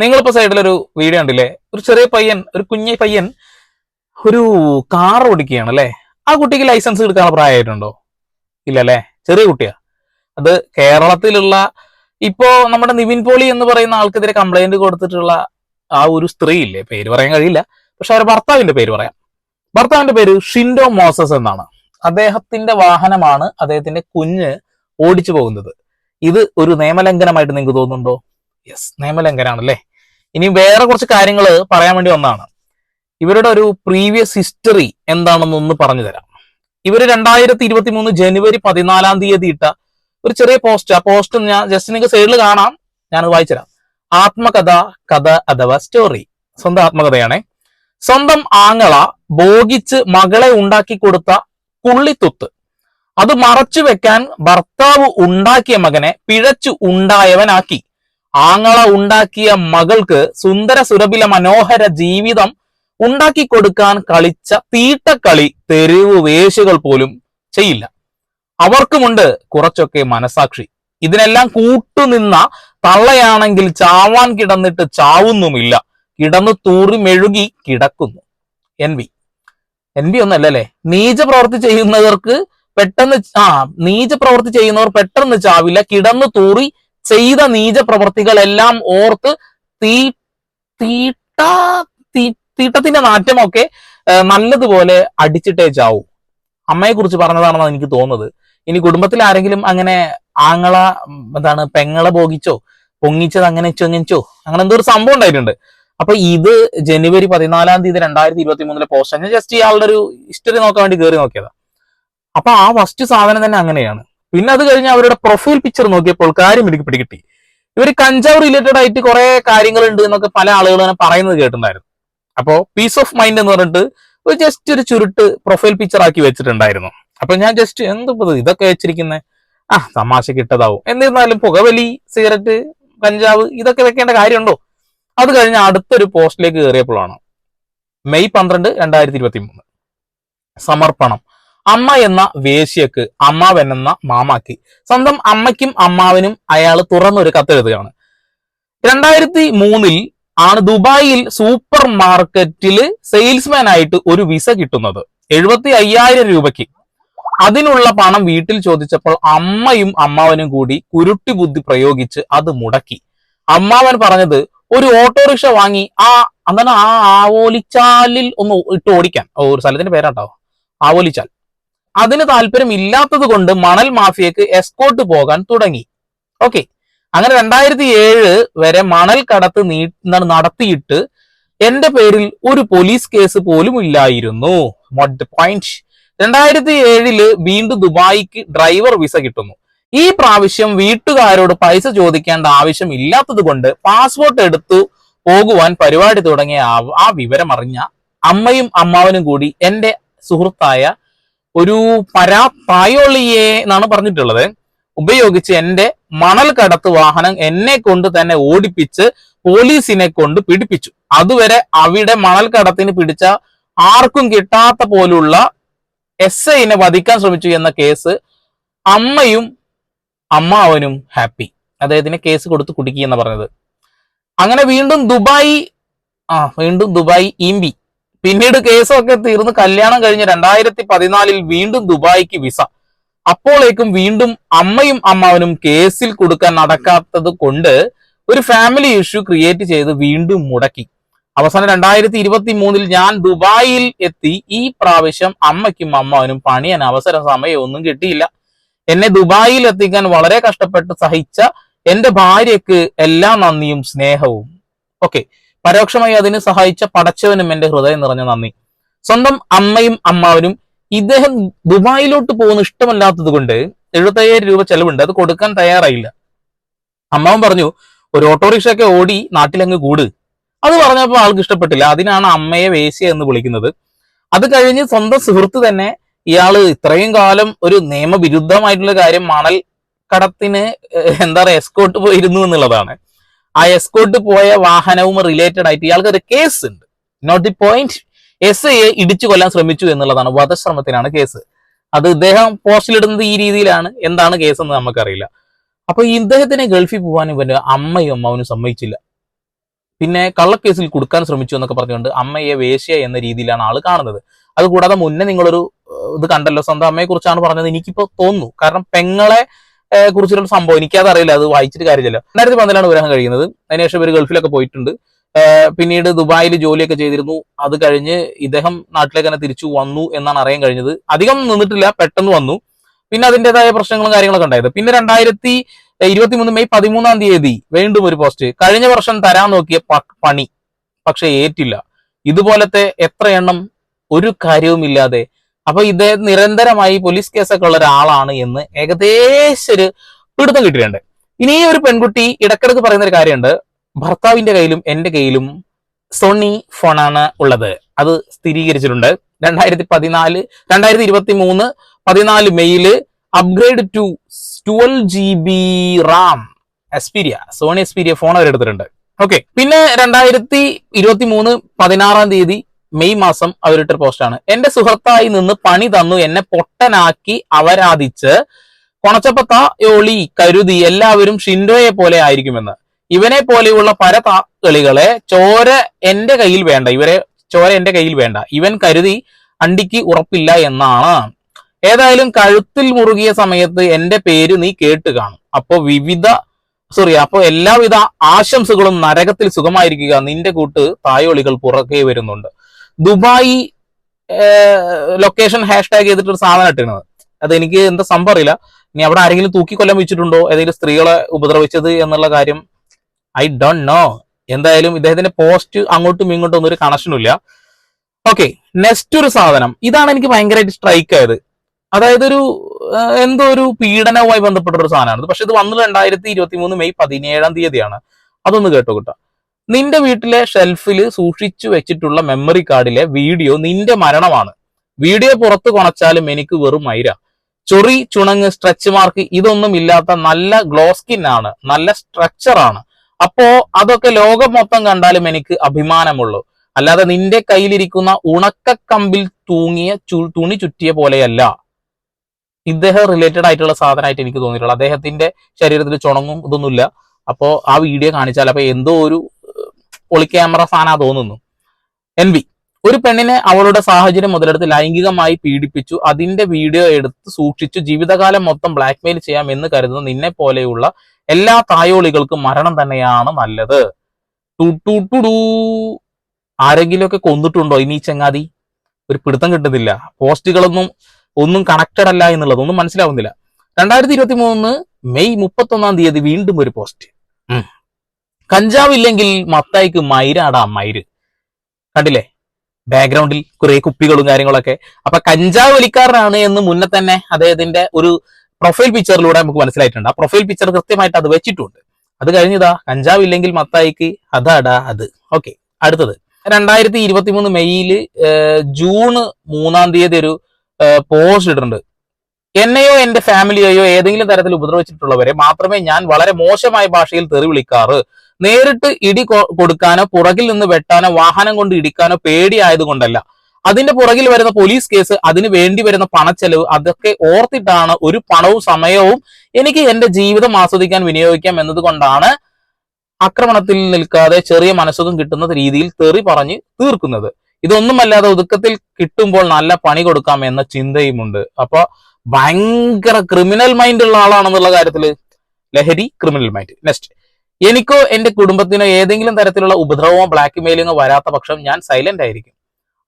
നിങ്ങളിപ്പോ സൈഡിലൊരു വീഡിയോ ഉണ്ടല്ലേ ഒരു ചെറിയ പയ്യൻ ഒരു കുഞ്ഞി പയ്യൻ ഒരു കാർ ഓടിക്കുകയാണ് അല്ലേ? ആ കുട്ടിക്ക് ലൈസൻസ് എടുക്കാനുള്ള പ്രായമായിട്ടുണ്ടോ? ഇല്ല അല്ലേ ചെറിയ കുട്ടിയാ. അത് കേരളത്തിലുള്ള ഇപ്പോ നമ്മുടെ നിവിൻ പോളി എന്ന് പറയുന്ന ആൾക്കെതിരെ കംപ്ലൈന്റ് കൊടുത്തിട്ടുള്ള ആ ഒരു സ്ത്രീ ഇല്ലേ പേര് പറയാൻ കഴിയില്ല. പക്ഷെ അവരുടെ ഭർത്താവിന്റെ പേര് പറയാം. ഭർത്താവിന്റെ പേര് ഷിൻഡോ മോസസ് എന്നാണ്. അദ്ദേഹത്തിന്റെ വാഹനമാണ് അദ്ദേഹത്തിന്റെ കുഞ്ഞ് ഓടിച്ചു പോകുന്നത്. ഇത് ഒരു നിയമലംഘനമായിട്ട് നിങ്ങൾക്ക് തോന്നുന്നുണ്ടോ? യെസ് നിയമലംഘനാണല്ലേ? ഇനി വേറെ കുറച്ച് കാര്യങ്ങൾ പറയാൻ വേണ്ടി വന്നതാണ്. ഇവരുടെ ഒരു പ്രീവിയസ് ഹിസ്റ്ററി എന്താണെന്ന് ഒന്ന് പറഞ്ഞു തരാം. ഇവർ രണ്ടായിരത്തി ഇരുപത്തി മൂന്ന് ജനുവരി പതിനാലാം തീയതി ഇട്ട ഒരു ചെറിയ പോസ്റ്റ് ആ. പോസ്റ്റ് ഞാൻ ജസ്റ്റ് നിങ്ങൾക്ക് സൈഡിൽ കാണാം. ഞാൻ വായിച്ചുതരാം ആത്മകഥ കഥ അഥവാ സ്റ്റോറി സ്വന്തം ആത്മകഥയാണേ. സ്വന്തം ആങ്ങള ഭോഗിച്ച് മകളെ ഉണ്ടാക്കി കൊടുത്ത കുള്ളിത്തുത്ത്. അത് മറച്ചു വെക്കാൻ ഭർത്താവ് ഉണ്ടാക്കിയ മകനെ പിഴച്ചു ഉണ്ടായവനാക്കി. ആങ്ങള ഉണ്ടാക്കിയ മകൾക്ക് സുന്ദര സുരഭില മനോഹര ജീവിതം ഉണ്ടാക്കി കൊടുക്കാൻ കളിച്ച തീട്ടക്കളി തെരുവ് വേശികൾ പോലും ചെയ്യില്ല. അവർക്കുമുണ്ട് കുറച്ചൊക്കെ മനസാക്ഷി. ഇതിനെല്ലാം കൂട്ടുനിന്ന തള്ളയാണെങ്കിൽ ചാവാൻ കിടന്നിട്ട് ചാവുന്നുമില്ല. കിടന്നു തൂറി മെഴുകി കിടക്കുന്നു. N V. എൻ വി ഒന്നല്ലേ നീച പ്രവൃത്തി ചെയ്യുന്നവർക്ക് പെട്ടെന്ന് ആ നീച പ്രവൃത്തി ചെയ്യുന്നവർ പെട്ടെന്ന് ചാവില്ല. കിടന്നു തൂറി ചെയ്ത നീച പ്രവൃത്തികളെല്ലാം ഓർത്ത് തീ തീട്ട തീട്ടത്തിന്റെ നാറ്റമൊക്കെ നല്ലതുപോലെ അടിച്ചിട്ടേ ചാവൂ. അമ്മയെ കുറിച്ച് പറഞ്ഞതാണെന്നാണ് എനിക്ക് തോന്നുന്നത്. ഇനി കുടുംബത്തിൽ ആരെങ്കിലും അങ്ങനെ ആങ്ങള എന്താണ് പെങ്ങളെ ഭോഗിച്ചോ പൊങ്ങിച്ചത് അങ്ങനെ ചെങ്ങിച്ചോ അങ്ങനെ എന്തോ ഒരു സംഭവം ഉണ്ടായിട്ടുണ്ട്. അപ്പൊ ഇത് ജനുവരി പതിനാലാം തീയതി രണ്ടായിരത്തി ഇരുപത്തി മൂന്നിലെ പോസ്റ്റ് ഞാൻ ജസ്റ്റ് ഇയാളുടെ ഒരു ഹിസ്റ്ററി നോക്കാൻ വേണ്ടി കയറി നോക്കിയതാ. അപ്പൊ ആ ഫസ്റ്റ് സാധനം തന്നെ അങ്ങനെയാണ്. പിന്നെ അത് കഴിഞ്ഞ് അവരുടെ പ്രൊഫൈൽ പിക്ചർ നോക്കിയപ്പോൾ കാര്യം എനിക്ക് പിടികിട്ടി. ഇവർ കഞ്ചാവ് റിലേറ്റഡ് ആയിട്ട് കുറെ കാര്യങ്ങളുണ്ട് എന്നൊക്കെ പല ആളുകളും അങ്ങനെ പറയുന്നത് കേട്ടിട്ടുണ്ടായിരുന്നു. അപ്പോൾ പീസ് ഓഫ് മൈൻഡ് എന്ന് പറഞ്ഞിട്ട് ഒരു ജസ്റ്റ് ഒരു ചുരുട്ട് പ്രൊഫൈൽ പിക്ചർ ആക്കി വെച്ചിട്ടുണ്ടായിരുന്നു. അപ്പൊ ഞാൻ ജസ്റ്റ് എന്തിപ്പോ ഇതൊക്കെ വെച്ചിരിക്കുന്നത് ആ തമാശ കിട്ടതാവും എന്നിരുന്നാലും പുകവലി സിഗരറ്റ് കഞ്ചാവ് ഇതൊക്കെ വെക്കേണ്ട കാര്യമുണ്ടോ? അത് കഴിഞ്ഞ് അടുത്തൊരു പോസ്റ്റിലേക്ക് കയറിയപ്പോഴാണ് മെയ് പന്ത്രണ്ട് രണ്ടായിരത്തി ഇരുപത്തി മൂന്ന് സമർപ്പണം. അമ്മ എന്ന വേശ്യക്ക് അമ്മാവൻ എന്ന മാമാക്കി. സ്വന്തം അമ്മയ്ക്കും അമ്മാവനും അയാൾ തുറന്നൊരു കത്തെഴുതുകയാണ്. രണ്ടായിരത്തി മൂന്നിൽ ആണ് ദുബായിൽ സൂപ്പർ മാർക്കറ്റിൽ സെയിൽസ്മാൻ ആയിട്ട് ഒരു വിസ കിട്ടുന്നത്. എഴുപത്തി അയ്യായിരം രൂപയ്ക്ക്. അതിനുള്ള പണം വീട്ടിൽ ചോദിച്ചപ്പോൾ അമ്മയും അമ്മാവനും കൂടി കുരുട്ടി ബുദ്ധി പ്രയോഗിച്ച് അത് മുടക്കി. അമ്മാവൻ പറഞ്ഞത് ഒരു ഓട്ടോറിക്ഷ വാങ്ങി ആ എന്താണ് ആ ആവോലിച്ചാലിൽ ഒന്ന് ഇട്ട് ഓടിക്കാൻ. ഒരു സ്ഥലത്തിന്റെ പേരാട്ടോ. ആവോലിച്ചാൽ. അതിന് താല്പര്യം ഇല്ലാത്തത് കൊണ്ട് മണൽ മാഫിയക്ക് എസ്കോട്ട് പോകാൻ തുടങ്ങി. ഓക്കെ അങ്ങനെ രണ്ടായിരത്തി ഏഴ് വരെ മണൽ കടത്ത് നീ നടത്തിയിട്ട് എന്റെ പേരിൽ ഒരു പോലീസ് കേസ് പോലും ഇല്ലായിരുന്നു. പോയിന്റ് രണ്ടായിരത്തി ഏഴിൽ വീണ്ടും ദുബായിക്ക് ഡ്രൈവർ വിസ കിട്ടുന്നു. ഈ പ്രാവശ്യം വീട്ടുകാരോട് പൈസ ചോദിക്കേണ്ട ആവശ്യം ഇല്ലാത്തത് കൊണ്ട് പാസ്പോർട്ട് എടുത്തു പോകുവാൻ പരിപാടി തുടങ്ങിയ ആ വിവരം അറിഞ്ഞ അമ്മയും അമ്മാവനും കൂടി എന്റെ സുഹൃത്തായ ഒരു പരാ പായോളിയെ എന്നാണ് പറഞ്ഞിട്ടുള്ളത്. ഉപയോഗിച്ച് എന്റെ മണൽ കടത്ത് വാഹനം എന്നെ കൊണ്ട് തന്നെ ഓടിപ്പിച്ച് പോലീസിനെ കൊണ്ട് പിടിപ്പിച്ചു അതുവരെ അവിടെ മണൽ കടത്തിന് പിടിച്ച ആർക്കും കിട്ടാത്ത പോലുള്ള എസ് ഐനെ വധിക്കാൻ ശ്രമിച്ചു എന്ന കേസ് അമ്മയും അമ്മാവനും ഹാപ്പി. അദ്ദേഹത്തിന് കേസ് കൊടുത്ത് കുടുക്കി എന്ന് പറഞ്ഞത്. അങ്ങനെ വീണ്ടും ദുബായ് ആ വീണ്ടും ദുബായ് ഈമ്പി പിന്നീട് കേസൊക്കെ തീർന്ന് കല്യാണം കഴിഞ്ഞ് രണ്ടായിരത്തി പതിനാലിൽ വീണ്ടും ദുബായിക്ക് വിസ. അപ്പോഴേക്കും വീണ്ടും അമ്മയും അമ്മാവനും കേസിൽ കൊടുക്കാൻ നടക്കാത്തത് കൊണ്ട് ഒരു ഫാമിലി ഇഷ്യൂ ക്രിയേറ്റ് ചെയ്ത് വീണ്ടും മുടക്കി. അവസാനം രണ്ടായിരത്തി ഇരുപത്തി മൂന്നിൽ ഞാൻ ദുബായിൽ എത്തി. ഈ പ്രാവശ്യം അമ്മയ്ക്കും അമ്മാവനും പണിയാൻ അവസര സമയമൊന്നും കിട്ടിയില്ല. എന്നെ ദുബായിൽ എത്തിക്കാൻ വളരെ കഷ്ടപ്പെട്ട് സഹിച്ച എന്റെ ഭാര്യയ്ക്ക് എല്ലാ നന്ദിയും സ്നേഹവും. ഓക്കെ പരോക്ഷമായി അതിന് സഹായിച്ച പടച്ചവനും എന്റെ ഹൃദയം നിറഞ്ഞ നന്ദി. സ്വന്തം അമ്മയും അമ്മാവനും ഇദ്ദേഹം ദുബായിലോട്ട് പോകുന്ന ഇഷ്ടമല്ലാത്തത് കൊണ്ട് എഴുപത്തയ്യായിരം രൂപ ചെലവുണ്ട്. അത് കൊടുക്കാൻ തയ്യാറായില്ല. അമ്മാവൻ പറഞ്ഞു ഒരു ഓട്ടോറിക്ഷ ഒക്കെ ഓടി നാട്ടിലങ്ങ് കൂട്. അത് പറഞ്ഞപ്പോൾ ആൾക്ക് ഇഷ്ടപ്പെട്ടില്ല. അതിനാണ് അമ്മയെ വേശ്യ എന്ന് വിളിക്കുന്നത്. അത് കഴിഞ്ഞ് സ്വന്തം സുഹൃത്ത് തന്നെ ഇയാൾ ഇത്രയും കാലം ഒരു നിയമവിരുദ്ധമായിട്ടുള്ള കാര്യം മണൽ കടത്തിന് എന്താ പറയുക എസ്കോട്ട് പോയിരുന്നു എന്നുള്ളതാണ്. ആ എസ്കോട്ട് പോയ വാഹനവും റിലേറ്റഡ് ആയിട്ട് ഇയാൾക്ക് ഒരു കേസ് ഉണ്ട്. നോട്ട് ദി പോയിന്റ് എസ് ഐയെ ഇടിച്ചു കൊല്ലാൻ ശ്രമിച്ചു എന്നുള്ളതാണ് വധശ്രമത്തിനാണ് കേസ് അത് ഇദ്ദേഹം പോസ്റ്റിലിടുന്നത് ഈ രീതിയിലാണ്. എന്താണ് കേസ് എന്ന് നമുക്കറിയില്ല. അപ്പൊ ഇദ്ദേഹത്തിനെ ഗൾഫിൽ പോകാൻ ഇവന്റെ അമ്മയും അമ്മാവനും സമ്മതിച്ചില്ല. പിന്നെ കള്ളക്കേസിൽ കൊടുക്കാൻ ശ്രമിച്ചു എന്നൊക്കെ പറഞ്ഞുകൊണ്ട് അമ്മയെ വേശ്യ എന്ന രീതിയിലാണ് ആൾ കാണുന്നത്. അതുകൂടാതെ മുന്നേ നിങ്ങളൊരു ഇത് കണ്ടല്ലോ സ്വന്തം അമ്മയെ കുറിച്ചാണ് പറഞ്ഞത്. എനിക്കിപ്പോ തോന്നുന്നു. കാരണം പെങ്ങളെ കുറിച്ചൊരു സംഭവം. എനിക്കത് അറിയില്ല. അത് വായിച്ചിട്ട് കാര്യമില്ല രണ്ടായിരത്തി പന്ത്രണ്ടാണ് വിവാഹം കഴിയുന്നത്. അതിനുശേഷം ഇവർ ഗൾഫിലൊക്കെ പോയിട്ടുണ്ട്. പിന്നീട് ദുബായിൽ ജോലിയൊക്കെ ചെയ്തിരുന്നു. അത് കഴിഞ്ഞ് ഇദ്ദേഹം നാട്ടിലേക്ക് തന്നെ തിരിച്ചു വന്നു എന്നാണ് അറിയാൻ കഴിഞ്ഞത്. അധികം നിന്നിട്ടില്ല. പെട്ടെന്ന് വന്നു. പിന്നെ അതിന്റെതായ പ്രശ്നങ്ങളും കാര്യങ്ങളൊക്കെ ഉണ്ടായത്. പിന്നെ രണ്ടായിരത്തി ഇരുപത്തിമൂന്ന് മെയ് പതിമൂന്നാം തീയതി വീണ്ടും ഒരു പോസ്റ്റ്. കഴിഞ്ഞ വർഷം തരാൻ നോക്കിയ പണി. പക്ഷെ ഏറ്റില്ല. ഇതുപോലത്തെ എത്ര എണ്ണം ഒരു കാര്യവുമില്ലാതെ അപ്പൊ ഇത് നിരന്തരമായി പോലീസ് കേസൊക്കെ ഉള്ള ഒരാളാണ് എന്ന് ഏകദേശം ഒരു പിടുത്തം കിട്ടിയിട്ടുണ്ട്. ഇനി ഒരു പെൺകുട്ടി ഇടക്കിടക്ക് പറയുന്ന ഒരു കാര്യമുണ്ട്. ഭർത്താവിന്റെ കയ്യിലും എന്റെ കയ്യിലും സോണി ഫോണാണ് ഉള്ളത്. അത് സ്ഥിരീകരിച്ചിട്ടുണ്ട്. രണ്ടായിരത്തി പതിനാല് രണ്ടായിരത്തി ഇരുപത്തി മൂന്ന് പതിനാല് മെയ്യിൽ upgrade to twelve G B RAM Xperia Sony Xperia phone അവർ എടുത്തിട്ടുണ്ട് ഓക്കെ പിന്നെ രണ്ടായിരത്തി ഇരുപത്തി മൂന്ന് പതിനാറാം തീയതി മെയ് മാസം അവരിട്ടൊരു പോസ്റ്റാണ്. എന്റെ സുഹൃത്തായി നിന്ന് പണി തന്നു എന്നെ പൊട്ടനാക്കി അവരാധിച്ച് കൊണച്ചപ്പത്ത യോളി കരുതി എല്ലാവരും ഷിൻഡോയെ പോലെ ആയിരിക്കുമെന്ന്. ഇവനെ പോലെയുള്ള പല കളികളെ ചോര എന്റെ കയ്യിൽ വേണ്ട ഇവരെ ചോര എന്റെ കയ്യിൽ വേണ്ട. ഇവൻ കരുതി അണ്ടിക്ക് ഉറപ്പില്ല എന്നാണ്. ഏതായാലും കഴുത്തിൽ മുറുകിയ സമയത്ത് എന്റെ പേര് നീ കേട്ട് കാണും. അപ്പോ വിവിധ സോറി അപ്പോ എല്ലാവിധ ആശംസകളും നരകത്തിൽ സുഖമായിരിക്കുക നിന്റെ കൂട്ട് തായോളികൾ പുറകെ വരുന്നുണ്ട്. ദുബായ് ലൊക്കേഷൻ ഹാഷ്ടാഗ് ചെയ്തിട്ട് ഒരു സാധനം ഇട്ടിരുന്നത്. അത് എനിക്ക് എന്താ സംഭവം അറിയില്ല. ഇനി അവിടെ ആരെങ്കിലും തൂക്കിക്കൊല്ലം വെച്ചിട്ടുണ്ടോ? ഏതെങ്കിലും സ്ത്രീകളെ ഉപദ്രവിച്ചത് എന്നുള്ള കാര്യം? ഐ ഡോണ്ട് നോ എന്തായാലും ഇദ്ദേഹത്തിന്റെ പോസ്റ്റ് അങ്ങോട്ടും ഇങ്ങോട്ടും ഒന്നും ഒരു കണക്ഷനും ഇല്ല. ഓക്കെ നെക്സ്റ്റ് ഒരു സാധനം. ഇതാണ് എനിക്ക് ഭയങ്കരമായിട്ട് സ്ട്രൈക്ക് ആയത്. അതായത് ഒരു എന്തോ ഒരു പീഡനവുമായി ബന്ധപ്പെട്ട ഒരു സാധനമാണ്. പക്ഷെ ഇത് വന്നത് രണ്ടായിരത്തി ഇരുപത്തി മൂന്ന് മെയ് പതിനേഴാം തീയതിയാണ്. അതൊന്ന് കേട്ടോ കിട്ടാം. നിന്റെ വീട്ടിലെ ഷെൽഫിൽ സൂക്ഷിച്ചു വെച്ചിട്ടുള്ള മെമ്മറി കാർഡിലെ വീഡിയോ നിന്റെ മരണമാണ്. വീഡിയോ പുറത്തു കൊണച്ചാലും എനിക്ക് വെറും മൈര. ചൊറി ചുണങ്ങ് സ്ട്രെച്ച് മാർക്ക് ഇതൊന്നും ഇല്ലാത്ത നല്ല ഗ്ലോ സ്കിൻ ആണ് നല്ല സ്ട്രക്ചർ ആണ്. അപ്പോ അതൊക്കെ ലോകം മൊത്തം കണ്ടാലും എനിക്ക് അഭിമാനമുള്ളൂ. അല്ലാതെ നിന്റെ കയ്യിലിരിക്കുന്ന ഉണക്കക്കമ്പിൽ തൂങ്ങിയ തുണി ചുറ്റിയ പോലെയല്ല. ഇദ്ദേഹം റിലേറ്റഡ് ആയിട്ടുള്ള സാധനമായിട്ട് എനിക്ക് തോന്നിയിട്ടുള്ളത് അദ്ദേഹത്തിന്റെ ശരീരത്തിൽ ചുണങ്ങും ഇതൊന്നുമില്ല. അപ്പോ ആ വീഡിയോ കാണിച്ചാൽ അപ്പൊ എന്തോ ഒരു ഒളി ക്യാമറ ഫാനാ തോന്നുന്നു. എൻ വി ഒരു പെണ്ണിനെ അവളുടെ സാഹചര്യം മുതലെടുത്ത് ലൈംഗികമായി പീഡിപ്പിച്ചു. അതിന്റെ വീഡിയോ എടുത്ത് സൂക്ഷിച്ചു. ജീവിതകാലം മൊത്തം ബ്ലാക്ക്മെയിൽ ചെയ്യാം എന്ന് കരുതുന്ന നിന്നെ പോലെയുള്ള എല്ലാ തായോളികൾക്കും മരണം തന്നെയാണ് നല്ലത്. ടു. ആരെങ്കിലുമൊക്കെ കൊന്നിട്ടുണ്ടോ ഇനി ചങ്ങാതി? ഒരു പിടുത്തം കിട്ടുന്നില്ല. പോസ്റ്റുകളൊന്നും ഒന്നും കണക്റ്റഡ് അല്ല എന്നുള്ളത് ഒന്നും മനസ്സിലാവുന്നില്ല. രണ്ടായിരത്തി ഇരുപത്തി മൂന്ന് മെയ് മുപ്പത്തൊന്നാം തീയതി വീണ്ടും ഒരു പോസ്റ്റ്. ഉം. കഞ്ചാവില്ലെങ്കിൽ മത്തായിക്ക് മൈരാടാ മൈര് കണ്ടില്ലേ? ബാക്ക്ഗ്രൗണ്ടിൽ കുറെ കുപ്പികളും കാര്യങ്ങളൊക്കെ. അപ്പൊ കഞ്ചാവ് വലിക്കാരനാണ് എന്ന് മുന്നേ തന്നെ അദ്ദേഹത്തിന്റെ ഒരു പ്രൊഫൈൽ പിക്ചറിലൂടെ നമുക്ക് മനസ്സിലായിട്ടുണ്ട്. ആ പ്രൊഫൈൽ പിക്ചർ കൃത്യമായിട്ട് അത് വെച്ചിട്ടുണ്ട്. അത് കഴിഞ്ഞതാ കഞ്ചാവ് ഇല്ലെങ്കിൽ മത്തായിക്ക് അതാടാ അത്. ഓക്കെ അടുത്തത്. രണ്ടായിരത്തി ഇരുപത്തി മൂന്ന് മെയ്യിൽ ജൂൺ മൂന്നാം തീയതി ഒരു പോസ്റ്റ് ഇട്ടിട്ടുണ്ട്. എന്നെയോ എന്റെ ഫാമിലിയെയോ ഏതെങ്കിലും തരത്തിൽ ഉപദ്രവിച്ചിട്ടുള്ളവരെ മാത്രമേ ഞാൻ വളരെ മോശമായ ഭാഷയിൽ തെറി വിളിക്കാറ്. നേരിട്ട് ഇടി കൊടുക്കാനോ പുറകിൽ നിന്ന് വെട്ടാനോ വാഹനം കൊണ്ട് ഇടിക്കാനോ പേടിയായതുകൊണ്ടല്ല അതിന്റെ പുറകിൽ വരുന്ന പോലീസ് കേസ് അതിന് വേണ്ടി വരുന്ന പണച്ചെലവ് അതൊക്കെ ഓർത്തിട്ടാണ് ഒരു പണവും സമയവും എനിക്ക് എന്റെ ജീവിതം ആസ്വദിക്കാൻ വിനിയോഗിക്കാം എന്നതുകൊണ്ടാണ് ആക്രമണത്തിൽ നിൽക്കാതെ ചെറിയ മനസ്സുഖം കിട്ടുന്ന രീതിയിൽ തെറി പറഞ്ഞ് തീർക്കുന്നത്. ഇതൊന്നുമല്ലാതെ ഒതുക്കത്തിൽ കിട്ടുമ്പോൾ നല്ല പണി കൊടുക്കാം എന്ന ചിന്തയുമുണ്ട്. അപ്പൊ ഭയങ്കര ക്രിമിനൽ മൈൻഡ് ഉള്ള ആളാണെന്നുള്ള കാര്യത്തിൽ ലഹരി ക്രിമിനൽ മൈൻഡ് നെക്സ്റ്റ് എനിക്കോ എന്റെ കുടുംബത്തിനോ ഏതെങ്കിലും തരത്തിലുള്ള ഉപദ്രവമോ ബ്ലാക്ക് മെയിലിങ്ങോ വരാത്ത പക്ഷം ഞാൻ സൈലന്റ് ആയിരിക്കും.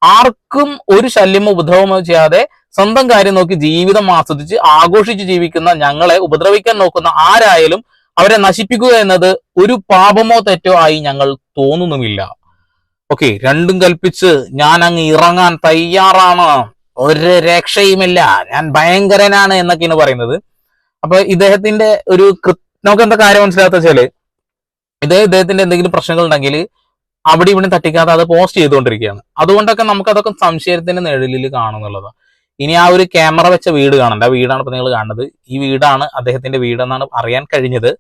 ആർക്കും ഒരു ശല്യമോ ഉപദ്രവമോ ചെയ്യാതെ സ്വന്തം കാര്യം നോക്കി ജീവിതം ആസ്വദിച്ച് ആഘോഷിച്ച് ജീവിക്കുന്ന ഞങ്ങളെ ഉപദ്രവിക്കാൻ നോക്കുന്ന ആരായാലും അവരെ നശിപ്പിക്കുക എന്നത് ഒരു പാപമോ തെറ്റോ ആയി ഞങ്ങൾ തോന്നുന്നുമില്ല. ഓക്കെ രണ്ടും കൽപ്പിച്ച് ഞാൻ അങ്ങ് ഇറങ്ങാൻ തയ്യാറാണ്. ഒരു രക്ഷയുമില്ല. ഞാൻ ഭയങ്കരനാണ് എന്നൊക്കെയാണ് പറയുന്നത്. അപ്പൊ ഇദ്ദേഹത്തിന്റെ ഒരു നമുക്ക് എന്താ കാര്യം മനസ്സിലാത്ത വെച്ചാൽ ഇതേ ഇദ്ദേഹത്തിന്റെ എന്തെങ്കിലും പ്രശ്നങ്ങൾ ഉണ്ടെങ്കിൽ അവിടെ ഇവിടെ തട്ടിക്കാതെ അത് പോസ്റ്റ് ചെയ്തുകൊണ്ടിരിക്കുകയാണ്. അതുകൊണ്ടൊക്കെ നമുക്ക് അതൊക്കെ സംശയത്തിന്റെ നിഴലിൽ കാണുന്നുള്ളത് ഇനി ആ ഒരു ക്യാമറ വെച്ച വീട് കാണണ്ട. ആ വീടാണ് ഇപ്പൊ നിങ്ങൾ കാണുന്നത്. ഈ വീടാണ് അദ്ദേഹത്തിന്റെ വീടെന്നാണ് അറിയാൻ കഴിഞ്ഞത്.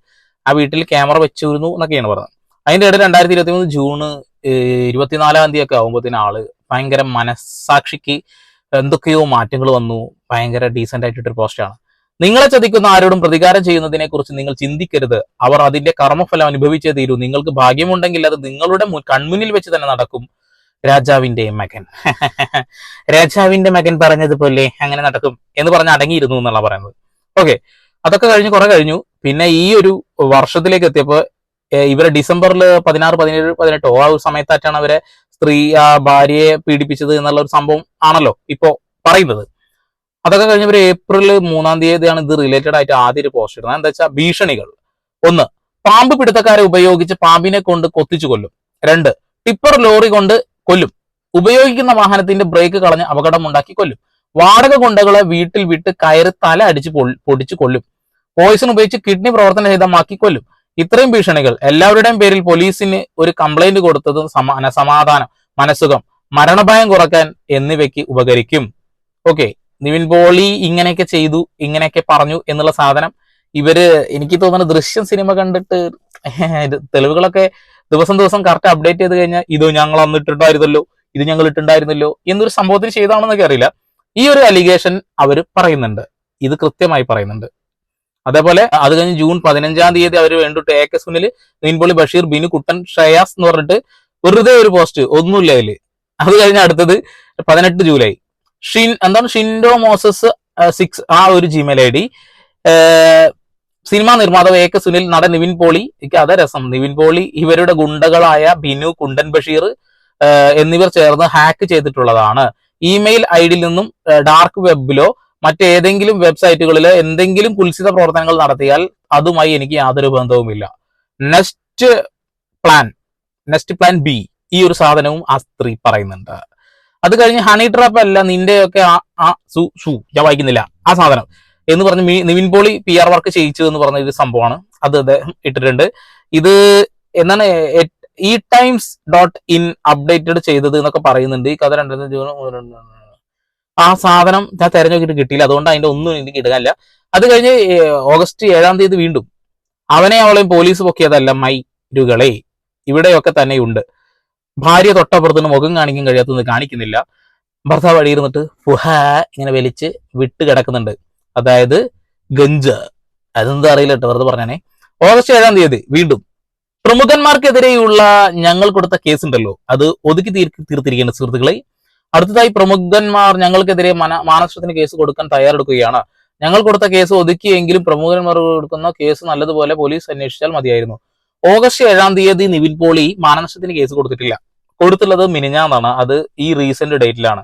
ആ വീട്ടിൽ ക്യാമറ വെച്ചിരുന്നു എന്നൊക്കെയാണ് പറഞ്ഞത്. അതിന്റെ ഇടയിൽ രണ്ടായിരത്തി ഇരുപത്തി മൂന്ന് ജൂണ് ഇരുപത്തിനാലാം തീയതി ഒക്കെ ആകുമ്പോഴത്തേന് ആൾ ഭയങ്കര മനസ്സാക്ഷിക്ക് എന്തൊക്കെയോ മാറ്റങ്ങൾ വന്നു. ഭയങ്കര ഡീസെന്റ് ആയിട്ടൊരു പോസ്റ്റാണ് നിങ്ങളെ ചതിക്കുന്ന ആരോടും പ്രതികാരം ചെയ്യുന്നതിനെ കുറിച്ച് നിങ്ങൾ ചിന്തിക്കരുത്. അവർ അതിന്റെ കർമ്മഫലം അനുഭവിച്ചേ തീരൂ. നിങ്ങൾക്ക് ഭാഗ്യമുണ്ടെങ്കിൽ അത് നിങ്ങളുടെ കൺമുന്നിൽ വെച്ച് തന്നെ നടക്കും രാജാവിന്റെ മകൻ. രാജാവിന്റെ മകൻ പറഞ്ഞതുപോലെ അങ്ങനെ നടക്കും എന്ന് പറഞ്ഞ് അടങ്ങിയിരുന്നു എന്നുള്ള പറയുന്നത്. ഓക്കെ. അതൊക്കെ കഴിഞ്ഞ് കുറെ കഴിഞ്ഞു. പിന്നെ ഈ ഒരു വർഷത്തിലേക്ക് എത്തിയപ്പോൾ ഇവരെ ഡിസംബറിൽ പതിനാറ് പതിനേഴ് പതിനെട്ടോ ആ ഒരു സമയത്തായിട്ടാണ് അവരെ സ്ത്രീ ആ ഭാര്യയെ പീഡിപ്പിച്ചത് എന്നുള്ള ഒരു സംഭവം ആണല്ലോ ഇപ്പോ പറയുന്നത്. അതൊക്കെ കഴിഞ്ഞവർ ഏപ്രിൽ മൂന്നാം തീയതിയാണ് ഇത് റിലേറ്റഡ് ആയിട്ട് ആദ്യ ഒരു പോസ്റ്റ് ഇടുന്നത്. എന്താ വെച്ചാൽ ഭീഷണികൾ. ഒന്ന് പാമ്പ് പിടുത്തക്കാരെ ഉപയോഗിച്ച് പാമ്പിനെ കൊണ്ട് കൊത്തിച്ചു കൊല്ലും. രണ്ട് ടിപ്പർ ലോറി കൊണ്ട് കൊല്ലും. ഉപയോഗിക്കുന്ന വാഹനത്തിന്റെ ബ്രേക്ക് കളഞ്ഞ് അപകടം ഉണ്ടാക്കി കൊല്ലും. വാടക കൊണ്ടകളെ വീട്ടിൽ വിട്ട് കയറി തല അടിച്ച് പൊടിച്ച് കൊല്ലും. പോയിസൺ ഉപയോഗിച്ച് കിഡ്നി പ്രവർത്തന പ്രവർത്തനരഹിതമാക്കി കൊല്ലും. ഇത്രയും ഭീഷണികൾ. എല്ലാവരുടെയും പേരിൽ പോലീസിന് ഒരു കംപ്ലൈന്റ് കൊടുത്തത് സമാ സമാധാനം മനസ്സുഖം മരണഭയം കുറയ്ക്കാൻ എന്നിവയ്ക്ക് ഉപകരിക്കും. ഓക്കെ നിവിൻ പോളി ഇങ്ങനെയൊക്കെ ചെയ്തു ഇങ്ങനെയൊക്കെ പറഞ്ഞു എന്നുള്ള സാധനം ഇവർ എനിക്ക് തോന്നുന്നു ദൃശ്യം സിനിമ കണ്ടിട്ട് തെളിവുകളൊക്കെ ദിവസം ദിവസം കറക്റ്റ് അപ്ഡേറ്റ് ചെയ്ത് കഴിഞ്ഞാൽ ഇത് ഞങ്ങൾ അന്ന് ഇത് ഞങ്ങൾ ഇട്ടുണ്ടായിരുന്നല്ലോ എന്നൊരു സംഭവത്തിന് ചെയ്താണെന്നൊക്കെ അറിയില്ല. ഈ ഒരു അലിഗേഷൻ അവർ പറയുന്നുണ്ട്. ഇത് കൃത്യമായി പറയുന്നുണ്ട്. അതേപോലെ അത് കഴിഞ്ഞ് ജൂൺ പതിനഞ്ചാം തീയതി അവർ വേണ്ടിട്ട് എ കെ സുനിൽ നിൻപോളി ബഷീർ ബിനു കുട്ടൻ ഷയാസ് എന്ന് പറഞ്ഞിട്ട് വെറുതെ ഒരു പോസ്റ്റ് ഒന്നുമില്ല അതിൽ അത് കഴിഞ്ഞ് അടുത്തത് പതിനെട്ട് ജൂലൈ. ഷിൻ എന്താണ്? ഷിൻഡോ മോസസ് സിക്സ് ആ ഒരു ജിമെയിൽ ഐ ഡി. സിനിമാ നിർമ്മാതാവ് എ കെ സുനിൽ നടൻ നിവിൻ പോളി എനിക്ക് അതേ രസം. നിവിൻ പോളി ഇവരുടെ ഗുണ്ടകളായ ബിനു കുണ്ടൻ ബഷീർ എന്നിവർ ചേർന്ന് ഹാക്ക് ചെയ്തിട്ടുള്ളതാണ്. ഇമെയിൽ ഐ ഡിയിൽ നിന്നും ഡാർക്ക് വെബിലോ മറ്റേതെങ്കിലും വെബ്സൈറ്റുകളിലോ എന്തെങ്കിലും കുൽസിത പ്രവർത്തനങ്ങൾ നടത്തിയാൽ അതുമായി എനിക്ക് യാതൊരു ബന്ധവുമില്ല. Next plan next plan B ഈ ഒരു സാധനവും ആ സ്ത്രീ പറയുന്നുണ്ട്. അത് കഴിഞ്ഞ് ഹണി ട്രാപ്പ് അല്ല നിന്റെയൊക്കെ ആ സു ഞാൻ വായിക്കുന്നില്ല. ആ സാധനം. എന്ന് പറഞ്ഞ് മി- Nivin Pauly P R work ചെയ്യിച്ചു എന്ന് പറഞ്ഞ ഒരു സംഭവമാണ്. അത് അദ്ദേഹം ഇട്ടിട്ടുണ്ട്. ഇത് എന്താണ് എ- ഈ ടൈംസ് ഡോട്ട് ഇൻ അപ്ഡേറ്റഡ് ചെയ്തത് എന്നൊക്കെ പറയുന്നുണ്ട്. ഈ കഥ രണ്ടായിരത്തി ജൂൺ ആ സാധനം ഞാൻ തെരഞ്ഞെടുക്കിട്ട് കിട്ടിയില്ല. അതുകൊണ്ട് അതിന്റെ ഒന്നും എനിക്ക് ഇടുകയില്ല അത് കഴിഞ്ഞ് ഓഗസ്റ്റ് ഏഴാം തീയതി വീണ്ടും അവനെ അവളെയും പോലീസ് പൊക്കിയതല്ല മൈരുകളെ ഇവിടെയൊക്കെ തന്നെയുണ്ട്. ഭാര്യ തൊട്ടപ്പുറത്തുനിന്ന് മുഖം കാണിക്കാൻ കഴിയാത്തത് കാണിക്കുന്നില്ല. ഭർത്താവ് അടിയിരുന്നിട്ട് ഫുഹ ഇങ്ങനെ വലിച്ച് വിട്ട് കിടക്കുന്നുണ്ട്. അതായത് ഗഞ്ച്. അതെന്താ അറിയില്ല കേട്ടോ വെറുതെ പറഞ്ഞേ ഓഗസ്റ്റ് ഏഴാം തീയതി വീണ്ടും. പ്രമുഖന്മാർക്കെതിരെയുള്ള ഞങ്ങൾ കൊടുത്ത കേസ് ഉണ്ടല്ലോ അത് ഒതുക്കി തീർ തീർത്തിരിക്കേണ്ട സുഹൃത്തുക്കളെ. അടുത്തതായി പ്രമുഖന്മാർ ഞങ്ങൾക്കെതിരെ മന മാനനഷ്ടത്തിന് കേസ് കൊടുക്കാൻ തയ്യാറെടുക്കുകയാണ്. ഞങ്ങൾ കൊടുത്ത കേസ് ഒതുക്കിയെങ്കിലും പ്രമുഖന്മാർ കൊടുക്കുന്ന കേസ് നല്ലതുപോലെ പോലീസ് അന്വേഷിച്ചാൽ മതിയായിരുന്നു. ഓഗസ്റ്റ് ഏഴാം തീയതി നിവിൻ പോളി മാനനഷ്ടത്തിന് കേസ് കൊടുത്തിട്ടില്ല. കൊടുത്തുള്ളത് മിനിഞ്ഞാന്നാണ്. അത് ഈ റീസെന്റ് ഡേറ്റിലാണ്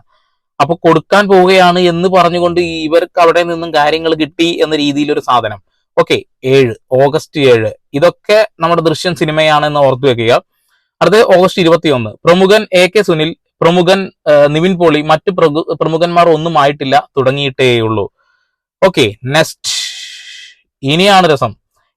അപ്പൊ കൊടുക്കാൻ പോവുകയാണ് എന്ന് പറഞ്ഞുകൊണ്ട് ഇവർക്ക് അവിടെ നിന്നും കാര്യങ്ങൾ കിട്ടി എന്ന രീതിയിൽ ഒരു സാധനം. ഓക്കെ ഏഴ് ഓഗസ്റ്റ് ഏഴ്. ഇതൊക്കെ നമ്മുടെ ദൃശ്യം സിനിമയാണ് എന്ന് ഓർത്തു വെക്കുക. അടുത്ത ഓഗസ്റ്റ് ഇരുപത്തിയൊന്ന്. പ്രമുഖൻ എ കെ സുനിൽ പ്രമുഖൻ നിവിൻ പോളി മറ്റ് പ്രമുഖന്മാർ ഒന്നും ആയിട്ടില്ല തുടങ്ങിയിട്ടേയുള്ളൂ. ഓക്കെ നെക്സ്റ്റ് ഇനിയാണ് രസം.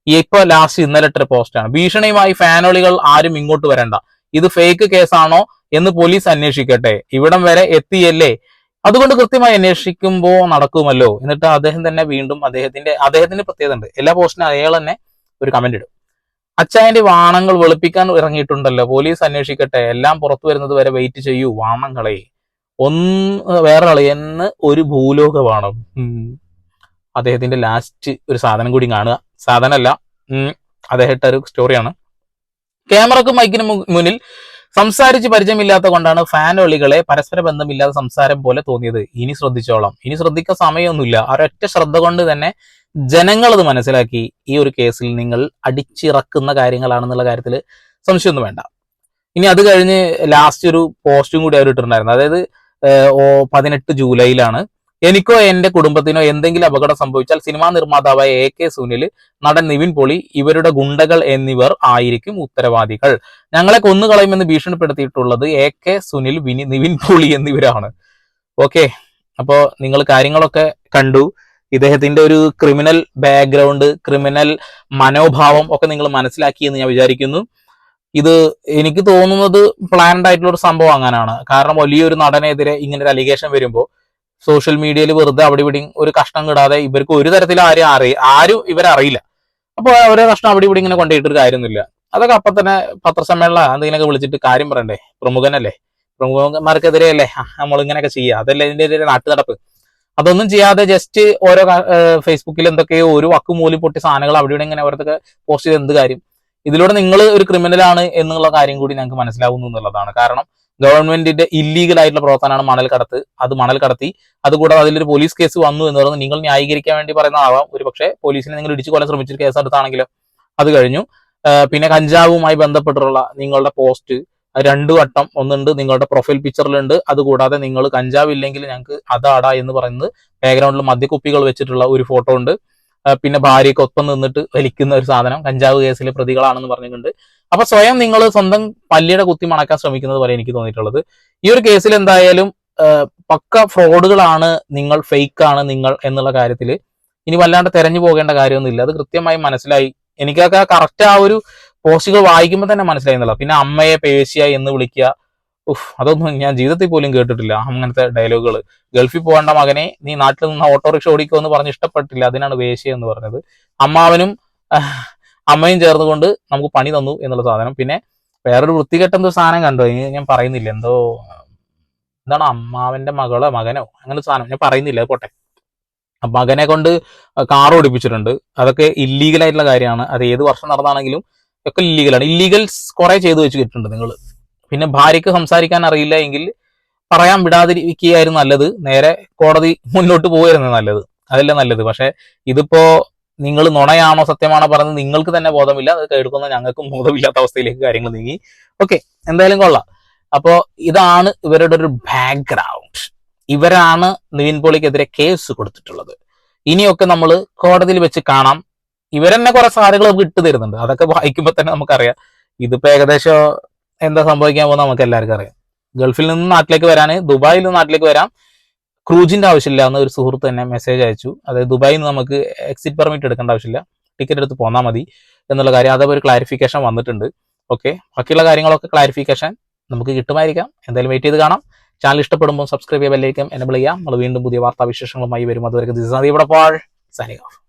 ഇപ്പൊ ലാസ്റ്റ് ഇന്നലെ ഇട്ട പോസ്റ്റാണ് ഭീഷണിയുമായി ഫാനോളികൾ ആരും ഇങ്ങോട്ട് വരണ്ട. ഇത് ഫേക്ക് കേസാണോ എന്ന് പോലീസ് അന്വേഷിക്കട്ടെ. ഇവിടം വരെ എത്തിയല്ലേ? അതുകൊണ്ട് കൃത്യമായി അന്വേഷിക്കുമ്പോ നടക്കുമല്ലോ. എന്നിട്ട് അദ്ദേഹം തന്നെ വീണ്ടും അദ്ദേഹത്തിന്റെ അദ്ദേഹത്തിന്റെ പ്രത്യേകത ഉണ്ട്. എല്ലാ പോസ്റ്റിനും അയാൾ തന്നെ ഒരു കമന്റ് ഇടും. അച്ചായന്റെ വാണങ്ങൾ വെളുപ്പിക്കാൻ ഇറങ്ങിയിട്ടുണ്ടല്ലോ. പോലീസ് അന്വേഷിക്കട്ടെ. എല്ലാം പുറത്തു വരുന്നത് വരെ വെയിറ്റ് ചെയ്യൂ. വാണങ്ങളെ ഒന്ന് വേറെ കളയെന്ന് ഒരു ഭൂലോക വാണം അദ്ദേഹത്തിന്റെ ലാസ്റ്റ് ഒരു സാധനം കൂടി കാണുക. സാധനമല്ല. അദ്ദേഹത്തെ ഒരു സ്റ്റോറിയാണ് ക്യാമറക്കും മൈക്കിനും മുന്നിൽ സംസാരിച്ച് പരിചയമില്ലാത്ത കൊണ്ടാണ് ഫാൻ ഒളികളെ പരസ്പര ബന്ധമില്ലാത്ത സംസാരം പോലെ തോന്നിയത്. ഇനി ശ്രദ്ധിച്ചോളാം. ഇനി ശ്രദ്ധിക്കാൻ സമയമൊന്നുമില്ല. ഒരൊറ്റ ശ്രദ്ധ കൊണ്ട് തന്നെ ജനങ്ങൾ മനസ്സിലാക്കി. ഈ ഒരു കേസിൽ നിങ്ങൾ അടിച്ചിറക്കുന്ന കാര്യങ്ങളാണെന്നുള്ള കാര്യത്തിൽ സംശയമൊന്നും വേണ്ട. ഇനി അത് കഴിഞ്ഞ് ലാസ്റ്റ് ഒരു പോസ്റ്റും കൂടി അവർ ഇട്ടിട്ടുണ്ടായിരുന്നു അതായത് ഓ പതിനെട്ട് ജൂലൈയിലാണ് എനിക്കോ എന്റെ കുടുംബത്തിനോ എന്തെങ്കിലും അപകടം സംഭവിച്ചാൽ സിനിമാ നിർമ്മാതാവായ എ കെ സുനിൽ നടൻ നിവിൻ പോളി ഇവരുടെ ഗുണ്ടകൾ എന്നിവർ ആയിരിക്കും ഉത്തരവാദികൾ. ഞങ്ങളെ കൊന്നുകളയുമെന്ന് ഭീഷണിപ്പെടുത്തിയിട്ടുള്ളത് എ കെ സുനിൽ വിനി നിവിൻ പോളി എന്നിവരാണ്. ഓക്കെ അപ്പോ നിങ്ങൾ കാര്യങ്ങളൊക്കെ കണ്ടു. ഇദ്ദേഹത്തിന്റെ ഒരു ക്രിമിനൽ ബാക്ക്ഗ്രൗണ്ട് ക്രിമിനൽ മനോഭാവം ഒക്കെ നിങ്ങൾ മനസ്സിലാക്കി എന്ന് ഞാൻ വിചാരിക്കുന്നു. ഇത് എനിക്ക് തോന്നുന്നത് പ്ലാൻഡ് ആയിട്ടുള്ള ഒരു സംഭവം അങ്ങനെയാണ് കാരണം വലിയൊരു നടനെതിരെ ഇങ്ങനെ ഒരു അലിഗേഷൻ വരുമ്പോൾ സോഷ്യൽ മീഡിയയിൽ വെറുതെ അവിടെ ഇവിടെ ഒരു കഷ്ണം കിടാതെ ഇവർക്ക് ഒരു തരത്തിൽ ആരും അറിയ ആരും ഇവരറിയില്ല. അപ്പോൾ അപ്പൊ കഷ്ടം അവിടെ ഇവിടെ ഇങ്ങനെ കൊണ്ടുപോയിട്ടൊരു കാര്യമൊന്നുമില്ല. അതൊക്കെ അപ്പൊ തന്നെ പത്രസമ്മേളനം എന്തെങ്കിലുമൊക്കെ വിളിച്ചിട്ട് കാര്യം പറയണ്ടേ? പ്രമുഖനല്ലേ? പ്രമുഖന്മാർക്കെതിരെ അല്ലേ? നമ്മൾ ഇങ്ങനെയൊക്കെ ചെയ്യുക അതല്ലേ ഇതിന്റെ ഒരു നാട്ടു നടപ്പ് അതൊന്നും ചെയ്യാതെ ജസ്റ്റ് ഓരോ ഫേസ്ബുക്കിൽ എന്തൊക്കെയോ ഒരു വക്ക് മൂലി പൊട്ടി സാധനങ്ങൾ അവിടെ ഇവിടെ ഇങ്ങനെ അവരുടെ പോസ്റ്റ് ചെയ്ത് എന്ത് കാര്യം? ഇതിലൂടെ നിങ്ങൾ ഒരു ക്രിമിനലാണ് എന്നുള്ള കാര്യം കൂടി ഞങ്ങൾക്ക് മനസ്സിലാവുന്നു എന്നുള്ളതാണ്. കാരണം ഗവൺമെന്റിന്റെ ഇല്ലീഗൽ ആയിട്ടുള്ള പ്രവർത്തനമാണ് മണൽ കടത്ത്. അത് മണൽ കടത്തി. അതുകൂടാതെ അതിലൊരു പോലീസ് കേസ് വന്നു എന്ന് പറയുന്നത് നിങ്ങൾ ന്യായീകരിക്കാൻ വേണ്ടി പറയുന്നതാവാം. ഒരു പക്ഷേ പോലീസിനെ നിങ്ങൾ ഇടിച്ചു കൊല്ലാൻ ശ്രമിച്ചൊരു കേസ് എടുത്താണെങ്കിലോ അത് കഴിഞ്ഞു. പിന്നെ കഞ്ചാവുമായി ബന്ധപ്പെട്ടിട്ടുള്ള നിങ്ങളുടെ പോസ്റ്റ് രണ്ടു വട്ടം ഒന്നുണ്ട്. നിങ്ങളുടെ പ്രൊഫൈൽ പിക്ചറിലുണ്ട്. അതുകൂടാതെ നിങ്ങൾ കഞ്ചാവ് ഇല്ലെങ്കിൽ ഞങ്ങൾക്ക് അതാടാ എന്ന് പറയുന്നത് ബാക്ക്ഗ്രൗണ്ടിൽ മദ്യക്കുപ്പികൾ വെച്ചിട്ടുള്ള ഒരു ഫോട്ടോ ഉണ്ട്. പിന്നെ ഭാര്യയ്ക്ക് ഒപ്പം നിന്നിട്ട് വലിക്കുന്ന ഒരു സാധനം. കഞ്ചാവ് കേസിലെ പ്രതികളാണെന്ന് പറഞ്ഞിട്ടുണ്ട്. അപ്പൊ സ്വയം നിങ്ങൾ സ്വന്തം പല്ലിയുടെ കുത്തി മണക്കാൻ ശ്രമിക്കുന്നത് പോലെ എനിക്ക് തോന്നിയിട്ടുള്ളത്. ഈ ഒരു കേസിൽ എന്തായാലും പക്ക ഫ്രോഡുകളാണ് നിങ്ങൾ ഫേക്ക് ആണ് നിങ്ങൾ എന്നുള്ള കാര്യത്തിൽ ഇനി വല്ലാണ്ട് തെരഞ്ഞു പോകേണ്ട കാര്യമൊന്നുമില്ല. അത് കൃത്യമായി മനസ്സിലായി. എനിക്കൊക്കെ കറക്റ്റ് ആ ഒരു പോസ്റ്റുകൾ വായിക്കുമ്പോൾ തന്നെ മനസ്സിലായി എന്നുള്ളത് പിന്നെ അമ്മയെ പേശിയ എന്ന് വിളിക്കുക ഉഫ് അതൊന്നും ഞാൻ ജീവിതത്തിൽ പോലും കേട്ടിട്ടില്ല. അങ്ങനത്തെ ഡയലോഗുകൾ ഗൾഫിൽ പോകേണ്ട മകനെ നീ നാട്ടിൽ നിന്ന് ഓട്ടോറിക്ഷ ഓടിക്കോ എന്ന് പറഞ്ഞ് ഇഷ്ടപ്പെട്ടില്ല. അതിനാണ് വേശ്യ എന്ന് പറഞ്ഞത്. അമ്മാവനും അമ്മയും ചേർന്നുകൊണ്ട് നമുക്ക് പണി തന്നു എന്നുള്ള സാധനം. പിന്നെ വേറൊരു വൃത്തികെട്ട എന്തോ സാധനം കണ്ടോ? ഞാൻ പറയുന്നില്ല. എന്തോ എന്താണ് അമ്മാവന്റെ മകളോ മകനോ? അങ്ങനെ സാധനം. ഞാൻ പറയുന്നില്ല പോട്ടെ. മകനെ കൊണ്ട് കാർ ഓടിപ്പിച്ചിട്ടുണ്ട്. അതൊക്കെ ഇല്ലീഗൽ ആയിട്ടുള്ള കാര്യമാണ്. അത് ഏത് വർഷം നടന്നാണെങ്കിലും ഒക്കെ ഇല്ലീഗലാണ് ഇല്ലീഗൽസ് കുറെ ചെയ്തു വെച്ചിട്ടുണ്ട് നിങ്ങൾ പിന്നെ ഭാര്യയ്ക്ക് സംസാരിക്കാൻ അറിയില്ല എങ്കിൽ പറയാൻ വിടാതിരിക്കുകയായിരുന്നു നല്ലത്. നേരെ കോടതി മുന്നോട്ട് പോയിരുന്നു നല്ലത്. അതല്ല നല്ലത്. പക്ഷെ ഇതിപ്പോ നിങ്ങൾ നുണയാണോ സത്യമാണോ പറയുന്നത് നിങ്ങൾക്ക് തന്നെ ബോധമില്ല. അത് കേൾക്കുന്ന ഞങ്ങൾക്കും ബോധമില്ലാത്ത അവസ്ഥയിലേക്ക് കാര്യങ്ങൾ നീങ്ങി. ഓക്കെ എന്തായാലും കൊള്ളാം. അപ്പോ ഇതാണ് ഇവരുടെ ഒരു ബാക്ക്ഗ്രൗണ്ട് ഇവരാണ് നിവിൻ പോളിക്കെതിരെ കേസ് കൊടുത്തിട്ടുള്ളത്. ഇനിയൊക്കെ നമ്മൾ കോടതിയിൽ വെച്ച് കാണാം. ഇവരെന്നെ കുറെ സാധനങ്ങൾ നമുക്ക് ഇട്ട് തരുന്നുണ്ട്. അതൊക്കെ വായിക്കുമ്പോൾ തന്നെ നമുക്കറിയാം. ഇതിപ്പോ ഏകദേശം എന്താ സംഭവിക്കാൻ പോകുന്ന നമുക്ക് എല്ലാവർക്കും അറിയാം. ഗൾഫിൽ നിന്ന് നാട്ടിലേക്ക് വരാൻ ദുബായിൽ നിന്ന് നാട്ടിലേക്ക് വരാം ക്രൂജിന്റെ ആവശ്യമില്ല എന്ന് ഒരു സുഹൃത്ത് തന്നെ മെസ്സേജ് അയച്ചു. അതായത് ദുബായിൽ നിന്ന് നമുക്ക് എക്സിറ്റ് പെർമിറ്റ് എടുക്കേണ്ട ആവശ്യമില്ല. ടിക്കറ്റ് എടുത്ത് പോന്നാൽ മതി എന്നുള്ള കാര്യം അതൊക്കെ ഒരു ക്ലാരിഫിക്കേഷൻ വന്നിട്ടുണ്ട്. ഓക്കെ ബാക്കിയുള്ള കാര്യങ്ങളൊക്കെ ക്ലാരിഫിക്കേഷൻ നമുക്ക് കിട്ടുമായിരിക്കാം. എന്തായാലും വെയിറ്റ് ചെയ്ത് കാണാം. ചാനൽ ഇഷ്ടപ്പെടുമ്പോൾ സബ്സ്ക്രൈബ് ചെയ്യാൻ ബെല്ലൈക്കും എനബിൾ ചെയ്യാം നമ്മൾ വീണ്ടും പുതിയ വാർത്താ വിശേഷങ്ങളുമായി വരും. അതുവരെ ദിസ് ഇവിടെ പോൾ ഓഫ്